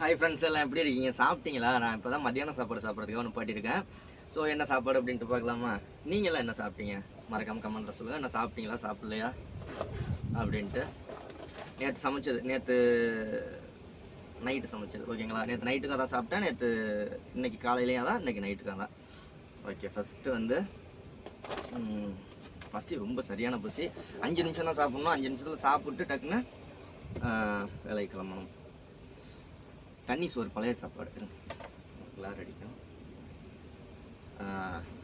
Hi friends எல்லாம் எப்படி இருக்கீங்க? சாப்பிட்டீங்களா? நான் இப்போ தான் மதியானம் சாப்பாடு சாப்பிட்றதுக்காக ஒன்று பாட்டியிருக்கேன் ஸோ என்ன சாப்பாடு அப்படின்ட்டு பார்க்கலாமா? நீங்களாம் என்ன சாப்பிட்டீங்க? மறக்காம கமெண்ட்டில் சொல்லுங்கள் என்ன சாப்பிட்டீங்களா? சாப்பிட்லையா? அப்படின்ட்டு. நேற்று சமைச்சது நேற்று நைட்டு சமைச்சது. ஓகேங்களா நேற்று நைட்டுக்காக தான் சாப்பிட்டேன். நேற்று இன்னைக்கு காலையிலையும் தான் இன்னைக்கு நைட்டுக்காக தான் ஓகே ஃபஸ்ட்டு வந்து பசி ரொம்ப சரியான பசி. அஞ்சு நிமிஷம் தான் சாப்பிட்ணும். அஞ்சு நிமிஷத்தில் சாப்பிட்டு டக்குன்னு வேலைக்கு கிளம்பணும். தண்ணி சோறு பழைய சாப்பாடு. எல்லாரும் அடிக்கும்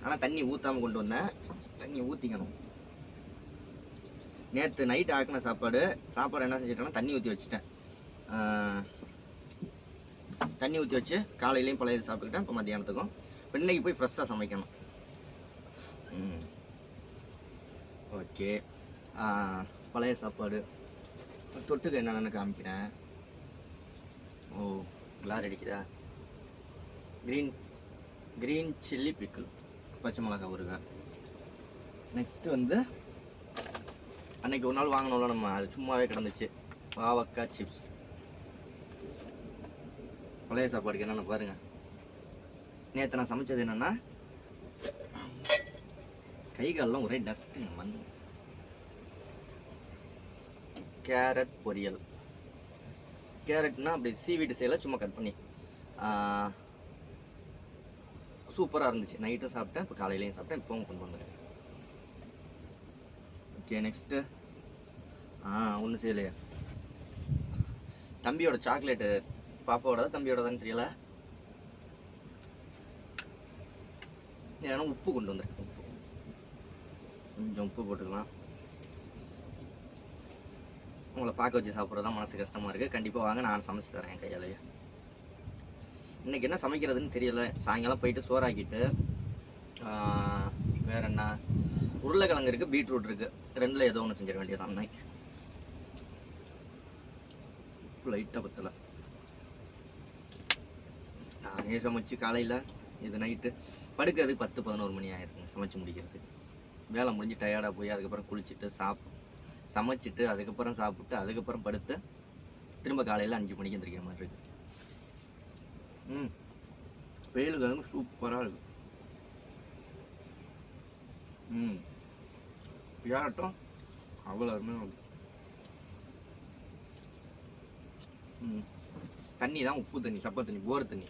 ஆனால் தண்ணி ஊற்றாமல் கொண்டு வந்தேன். தண்ணி ஊற்றிக்கணும் நேற்று நைட் ஆக்கின சாப்பாடு. சாப்பாடு என்ன செஞ்சுட்டேன்னா தண்ணி ஊற்றி வச்சுட்டேன். தண்ணி ஊற்றி வச்சு காலையிலையும் பழைய சாப்பிட்டுக்கிட்டேன். இப்போ மத்தியானத்துக்கும். இப்போ இன்னைக்கு போய் ஃப்ரெஷ்ஷாக சமைக்கணும். ஓகே. பழைய சாப்பாடு. தொட்டுக்க என்னென்னு காமிக்கிறேன். ஓ கிளார் அடிக்குதா? க்ரீன் க்ரீன் சில்லி பிக்கிள் பச்சை மிளகாய் ஊறுகாய் நெக்ஸ்ட்டு வந்து அன்றைக்கி ஒரு நாள் வாங்கினோம்ல நம்ம அது சும்மாவே கிடந்துச்சு. பாவக்காய் சிப்ஸ் பழைய சாப்பாடுக்கு என்னென்ன பாருங்கள் நேற்று நான் சமைச்சது என்னென்னா கை காலெல்லாம் ஒரே டஸ்ட்டுங்க மண். கேரட் பொரியல். கேரட்னா அப்படி சீவிட்டு செய்யலை சும்மா கட் பண்ணி. சூப்பராக இருந்துச்சு. நைட்டும் சாப்பிட்டேன். இப்போ காலையிலையும் சாப்பிட்டேன். இப்போவும் கொண்டு வந்துருக்கேன் ஓகே நெக்ஸ்ட்டு ஆ ஒன்றும் செய்யலையா. தம்பியோட சாக்லேட்டு பாப்பாவோட தம்பியோடதான்னு தெரியல. ஏன்னா உப்பு கொண்டு வந்திருக்கேன். உப்பு. கொஞ்சம் உப்பு போட்டுக்கலாம். உங்களை பார்க்க வச்சு சாப்பிட்றது தான் மனசு கஷ்டமாக இருக்குது கண்டிப்பாக வாங்க நான் சமைச்சு தரேன் என் கையாலேயே. இன்றைக்கி என்ன சமைக்கிறதுன்னு தெரியல. சாயங்காலம் போயிட்டு சோறாக்கிட்டு வேற என்ன? உருளைக்கிழங்கு இருக்குது பீட்ரூட் இருக்குது ரெண்டில் ஏதோ ஒன்று செஞ்சிட வேண்டியதான் அன்னைக்கு லைட்டாக பத்தலை. நானே சமைச்சு காலையில் இது நைட்டு படுக்கிறதுக்கு பத்து பதினோரு மணி ஆயிருக்குங்க சமைச்சு முடிக்கிறதுக்கு. வேலை முடிஞ்சு டயர்டாக போய் அதுக்கப்புறம் குளிச்சுட்டு சாப்பிட்டு சமைச்சிட்டு அதுக்கப்புறம் சாப்பிட்டு அதுக்கப்புறம் படுத்து திரும்ப காலையில் அஞ்சு மணிக்கு எந்திரிக்கிற மாதிரி இருக்கு. ம். வெயில் கிழங்கு சூப்பராக இருக்கு. ம். யாரட்டும் அவ்வளோ அருமையாக இருக்கும் ம். தண்ணி தான் உப்பு தண்ணி சப்பை தண்ணி போர் தண்ணி.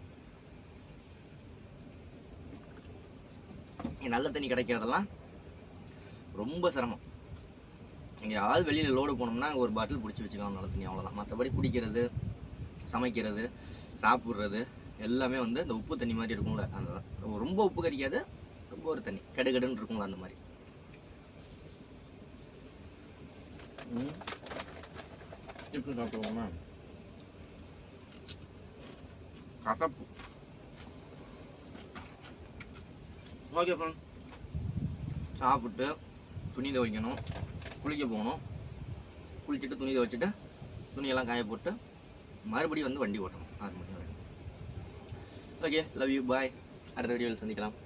நல்ல தண்ணி கிடைக்கிறதெல்லாம் ரொம்ப சிரமம். எங்கேயாவது வெளியில் லோடு போனோம்னா அங்கே ஒரு பாட்டில் பிடிச்சி வச்சுக்கலாம் நல்ல தண்ணி அவ்வளோதான் மற்றபடி குடிக்கிறது சமைக்கிறது சாப்பிட்றது எல்லாமே வந்து இந்த உப்பு தண்ணி மாதிரி இருக்கும்ல அந்த ரொம்ப உப்பு கறிக்காது ரொம்ப ஒரு தண்ணி கடுகடுன்னு இருக்கும்ல அந்த மாதிரி. ம். இப்படி சாப்பிடுவோமா கசப்பு. ஓகே ஃப்ரெண்ட் சாப்பிட்டு துணி துவைக்கணும். குளிக்க போகணும். குளிச்சுட்டு துணி துவைச்சிட்டு துணியெல்லாம் காய போட்டு மறுபடியும் வந்து வண்டி ஓட்டணும். ஆறு மணி ஓகே லவ் யூ பாய் அடுத்த வீடியோவில் சந்திக்கலாம்.